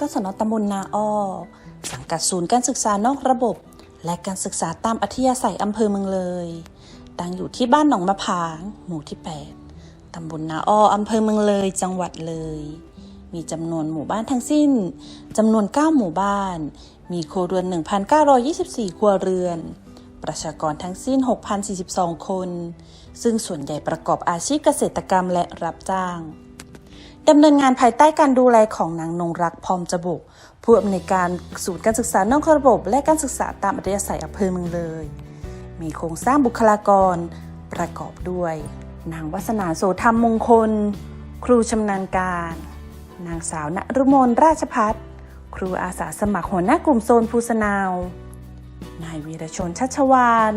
กศนตำบลนาอ้อสังกัดศูนย์การศึกษานอกระบบ และการศึกษาตามอัธยาศัยอำเภอเมืองเลย ตั้งอยู่ที่บ้านหนองมะผาง หมู่ที่ 8 ตำบลนาอ้ออำเภอเมืองเลย จังหวัดเลย มีจำนวนหมู่บ้านทั้งสิ้นจำนวน 9 หมู่บ้าน มีครัวเรือน 1,924 ครัวเรือน ประชากรทั้งสิ้น 6,042 คน ซึ่งส่วนใหญ่ประกอบอาชีพเกษตรกรรมและรับจ้าง ดำเนินงานภายใต้การดูแลของนางนงรักพร้อมจบุก ผู้อำนวยการศูนย์การศึกษานอกระบบ และการศึกษาตามอัธยาศัยอำเภอเมืองเลย มีโครงสร้างบุคลากรประกอบด้วย นางวัสนาโสธรรมมงคล ครูชำนาญการ นางสาวนรุมนราชพัฒน์ครูอาสาสมัครหัวหน้ากลุ่มโซนภูสนาว นายวีรชนชัชวาน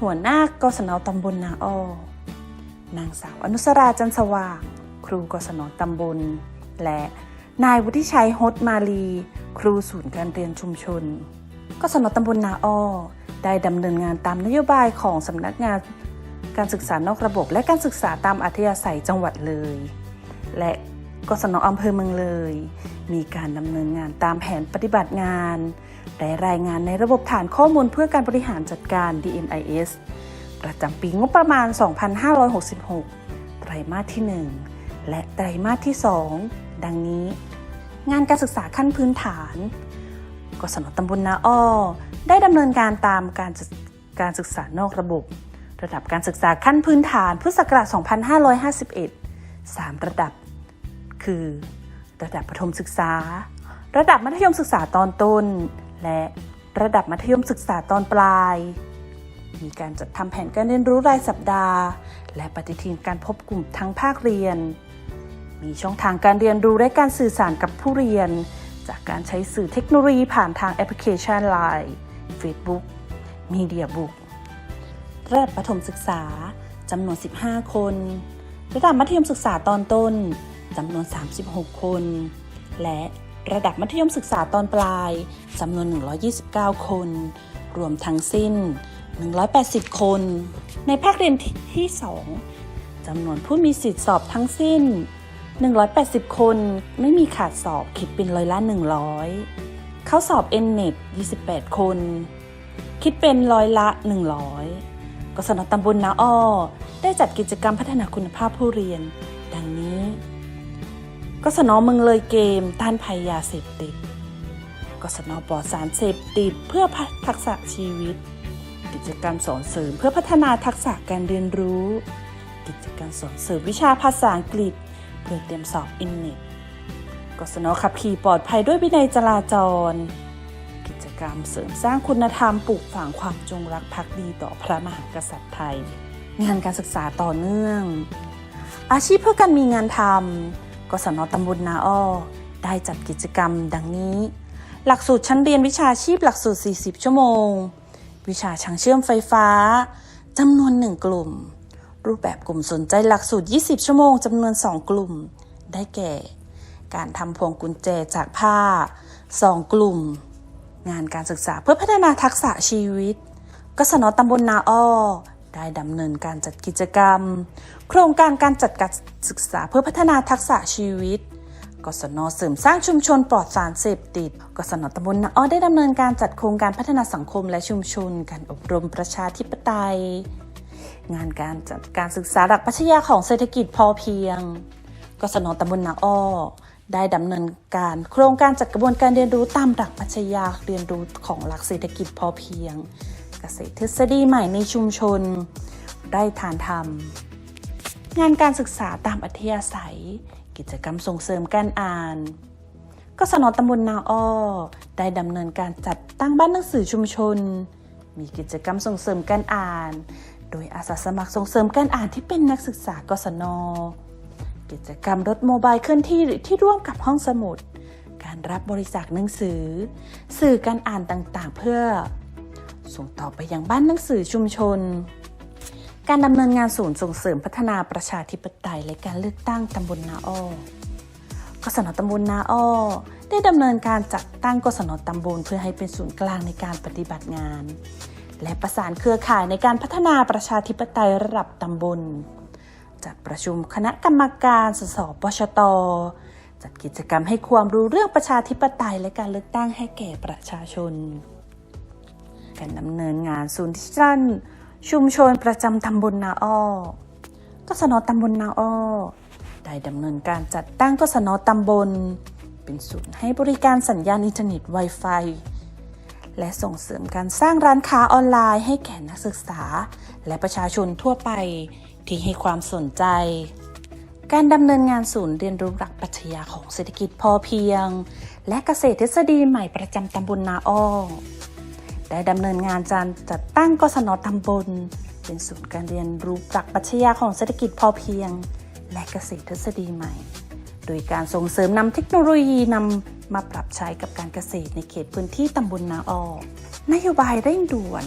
หัวหน้ากศนตำบลนาอ้อนางสาวอนุสราจันสว่าง รูกศนตำบล และนายวุฒิชัยฮดมาลี ครูศูนย์การเรียนชุมชน กศนตำบลนาอ้อได้ดำเนินงานตามนโยบายของสำนักงานการศึกษานอกระบบ และการศึกษาตามอัธยาศัยจังหวัดเลย และกศนอำเภอเมืองเลย มีการดำเนินงานตามแผนปฏิบัติงานและรายงานในระบบฐานข้อมูลเพื่อการบริหารจัดการ DMIS ประจำปีงบประมาณ 2566 ไตรมาสที่ 1 และไตรมาสที่ 2 ดังนี้ งานการศึกษาขั้นพื้นฐานกศนตำบลนาอ้อได้ดำเนินการตามการกการศึกษานอกระบบ ระดับการศึกษาขั้นพื้นฐานพุทธศักราช 2551 3 ระดับ คือ ระดับประถมศึกษา ระดับมัธยมศึกษาตอนต้น และระดับมัธยมศึกษาตอนปลาย มีการจัดทำแผนการเรียนรู้รายสัปดาห์ และปฏิทินการพบกลุ่มทั้งภาคเรียน มีช่องทางการเรียนรู้และการสื่อสารกับผู้เรียน จากการใช้สื่อเทคโนโลยีผ่านทางแอปพลิเคชัน Line Facebook Media Book ระดับประถมศึกษาจำนวน 15 คน ระดับมัธยมศึกษาตอนต้นจำนวน 36 คน และระดับมัธยมศึกษาตอนปลายจำนวน 129 คน รวมทั้งสิ้น 180 คน ในภาคเรียนที่ 2จำนวนผู้มีสิทธิสอบทั้งสิ้น 180 คน ไม่มีขาดสอบคิดเป็นร้อยละ 100 เข้าสอบ NNET 28 คน คิดเป็นร้อยละ 100 กศนตำบลนาอ้อ ได้จัดกิจกรรมพัฒนาคุณภาพผู้เรียน ดังนี้ กศนเมืองเลยเกมต้านภัยยาเสพติด กศนปลอดสารเสพติดเพื่อทักษะชีวิต กิจกรรมสอนเสริมเพื่อพัฒนาทักษะการเรียนรู้ กิจกรรมสอนเสริมวิชาภาษาอังกฤษ เพื่อเตรียมสอบอินเน็ตกศนขับขี่ปลอดภัยด้วยวินัยจราจร กิจกรรมเสริมสร้างคุณธรรมปลูกฝังความจงรักภักดีต่อพระมหากษัตริย์ไทย งานการศึกษาต่อเนื่อง อาชีพเพื่อการมีงานทำกศนตำบลนาอ้อได้จัดกิจกรรมดังนี้ หลักสูตรชั้นเรียนวิชาชีพหลักสูตร 40 ชั่วโมง วิชาช่างเชื่อมไฟฟ้าจำนวนหนึ่งกลุ่ม รูปแบบกลุ่มสนใจหลักสูตร 20 ชั่วโมงจำนวน 2 กลุ่ม ได้แก่ การทำพวงกุญแจจากผ้า 2 กลุ่ม งานการศึกษาเพื่อพัฒนาทักษะชีวิตกศนตำบลนาอ้อ ได้ดำเนินการจัดกิจกรรม โครงการการจัดการศึกษาเพื่อพัฒนาทักษะชีวิตกศนเสริมสร้างชุมชนปลอดสารเสพติดกศนตำบลนาอ้อได้ดำเนินการจัดโครงการพัฒนาสังคมและชุมชน การอบรมประชาธิปไตย งานการจัดการศึกษาหลักปรัชญาของเศรษฐกิจพอเพียงกศนตำบลนาอ้อได้ดำเนินการโครงการจัดกระบวนการเรียนรู้ตามหลักปรัชญาเรียนรู้ของหลักเศรษฐกิจพอเพียง เกษตรทฤษฎีใหม่ในชุมชน ได้ฐานธรรม งานการศึกษาตามอัธยาศัย กิจกรรมส่งเสริมการอ่านกศนตำบลนาอ้อได้ดำเนินการจัดตั้งบ้านหนังสือชุมชน มีกิจกรรมส่งเสริมการอ่าน โดยอาสาสมัครส่งเสริมการอ่านที่เป็นนักศึกษากศน กิจกรรมรถโมบายเคลื่อนที่ที่ร่วมกับห้องสมุด การรับบริจาคหนังสือ สื่อการอ่านต่างๆ เพื่อ ส่งต่อไปยังบ้านหนังสือชุมชน การดำเนินงานศูนย์ส่งเสริมพัฒนาประชาธิปไตยและการเลือกตั้งตำบลนาอ้อกศนตำบลนาอ้อได้ดำเนินการจัดตั้งกศนตำบลเพื่อให้เป็นศูนย์กลางในการปฏิบัติงาน และประสานเครือข่ายในการพัฒนาประชาธิปไตยระดับตำบล จัดประชุมคณะกรรมการสสปชต จัดกิจกรรมให้ความรู้เรื่องประชาธิปไตยและการเลือกตั้งให้แก่ประชาชน การดำเนินงานศูนย์ดิจิทัลชุมชนประจำตำบลนาอ้อกสนตำบลนาอ้อได้ดำเนินการจัดตั้งกสนตำบล เป็นศูนย์ให้บริการสัญญาณอินเทอร์เน็ต Wi-Fi และส่งเสริมการสร้างร้านค้าออนไลน์ให้แก่นักศึกษา และประชาชนทั่วไปที่ให้ความสนใจ การดำเนินงานศูนย์เรียนรู้หลักปรัชญาของเศรษฐกิจพอเพียง และเกษตรทฤษฎีใหม่ประจำตำบลนาอ้อได้ดำเนินงานการจัดตั้งกศนตำบล เป็นศูนย์การเรียนรู้หลักปรัชญาของเศรษฐกิจพอเพียง และเกษตรทฤษฎีใหม่ โดยการส่งเสริมนำเทคโนโลยีนำ มาปรับใช้กับการเกษตรในเขตพื้นที่ตำบลนาออกนโยบายเร่งด่วน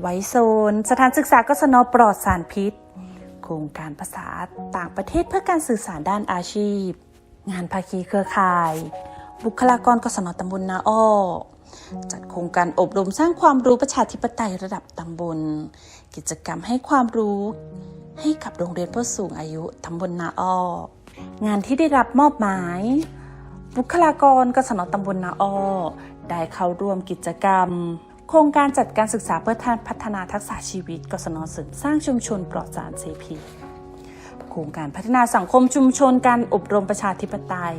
ไว้โซน สถานศึกษากศนปลอดสารพิษ โครงการภาษาต่างประเทศเพื่อการสื่อสารด้านอาชีพ งานภาคีเครือข่าย บุคลากรกศนตำบลนาอ้อจัดโครงการอบรมสร้างความรู้ประชาธิปไตยระดับตำบล กิจกรรมให้ความรู้ให้กับโรงเรียนผู้สูงอายุตำบลนาอ้องานที่ได้รับมอบหมาย บุคลากรกศนตำบลนาอ้อได้เข้าร่วมกิจกรรม โครงการจัดการศึกษาเพื่อพัฒนาทักษะชีวิตกศนเสริมสร้างชุมชนปลอดสารเสพีโครงการพัฒนาสังคมชุมชนการอบรมประชาธิปไตย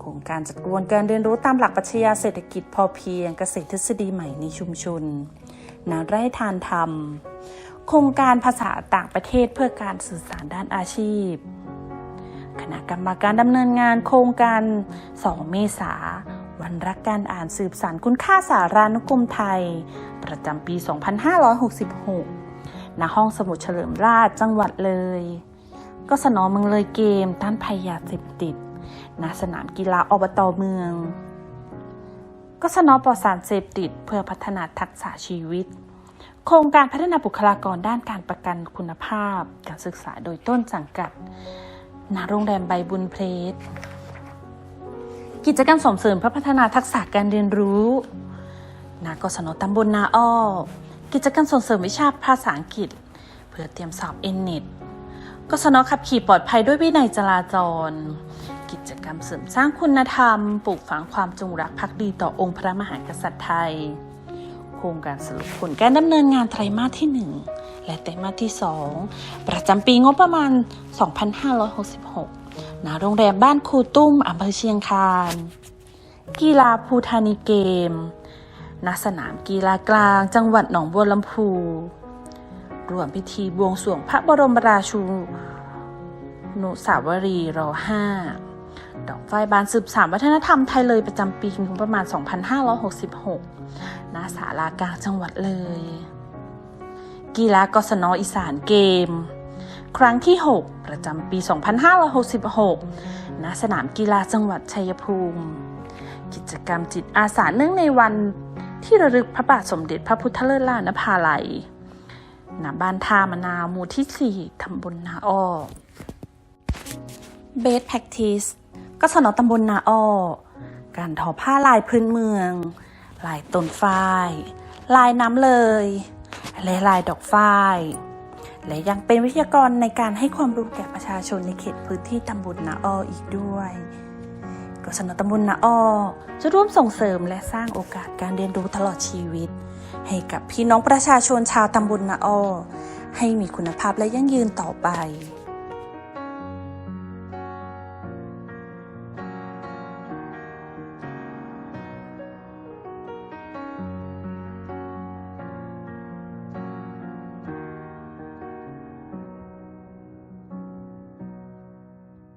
โครงการจัดกระบวนการเรียนรู้ตามหลักปรัชญาเศรษฐกิจพอเพียงเกษตรทฤษฎีใหม่ในชุมชนนาไร่ทานธรรม โครงการภาษาต่างประเทศเพื่อการสื่อสารด้านอาชีพ คณะกรรมการดำเนินงานโครงการ 2 เมษา วันรักการอ่านสืบสารคุณค่าสารานุกรมไทย ประจำปี 2566 ณ ห้องสมุดเฉลิมราชจังหวัดเลย ก็สนอเมืองเลยเกมต้านภัยยาเสพติด ณ สนามกีฬาอบตเมือง ก็สนอปลอดสารเสพติดเพื่อพัฒนาทักษะชีวิตโครงการพัฒนาบุคลากรด้านการประกันคุณภาพ การศึกษาโดยต้นสังกัด ณโรงแรมใบบุญเพลสกิจกรรมส่งเสริมเพื่อพัฒนาทักษะการเรียนรู้ณกศนตำบลนาอ้อ กิจกรรมส่งเสริมวิชาภาษาอังกฤษ เพื่อเตรียมสอบเอ็นเน็ตกศนขับขี่ปลอดภัยด้วยวินัยจราจร กิจกรรมเสริมสร้างคุณธรรม ปลูกฝังความจงรักภักดีต่อองค์พระมหากษัตริย์ไทย โครงการสรุปผลการดำเนินงานไตรมาสที่ 1 และไตรมาสที่ 2 ประจำปีงบประมาณ 2566ณโรงแรมบ้านครูตุ้มอำเภอเชียงคาน กีฬาภูธานีเกมณสนามกีฬากลาง จังหวัดหนองบัวลำพูรวมพิธีบวงสรวงพระบรมราชูนุสาวรีย์ร5ดอกไฟบานสืบสานวัฒนธรรมไทยเลยประจำปีงบประมาณ 2566 ณ ศาลากลางจังหวัดเลย กีฬากศนอีสานเกม ครั้งที่ 6 ประจำปี 2566 ณ สนามกีฬาจังหวัดชัยภูมิ กิจกรรมจิตอาสาเนื่องในวันที่ระลึกพระบาทสมเด็จพระพุทธเลิศล่านภาลัย ณ บ้านท่ามะนาวหมู่ที่ 4 ตำบลนาอ้อ Best Practice ก็สนอตำบลนาอ้อการทอผ้าลายพื้นเมือง ลายต้นฝ้าย ลายน้ำเลย และลายดอกฝ้าย และยังเป็นวิทยากรในการให้ความรู้แก่ประชาชนในเขตพื้นที่ตำบลนาอ้ออีกด้วยกศนตำบลนาอ้อจะร่วมส่งเสริมและสร้างโอกาสการเรียนรู้ตลอดชีวิต ให้กับพี่น้องประชาชนชาวตำบลนาอ้อให้มีคุณภาพและยั่งยืนต่อไป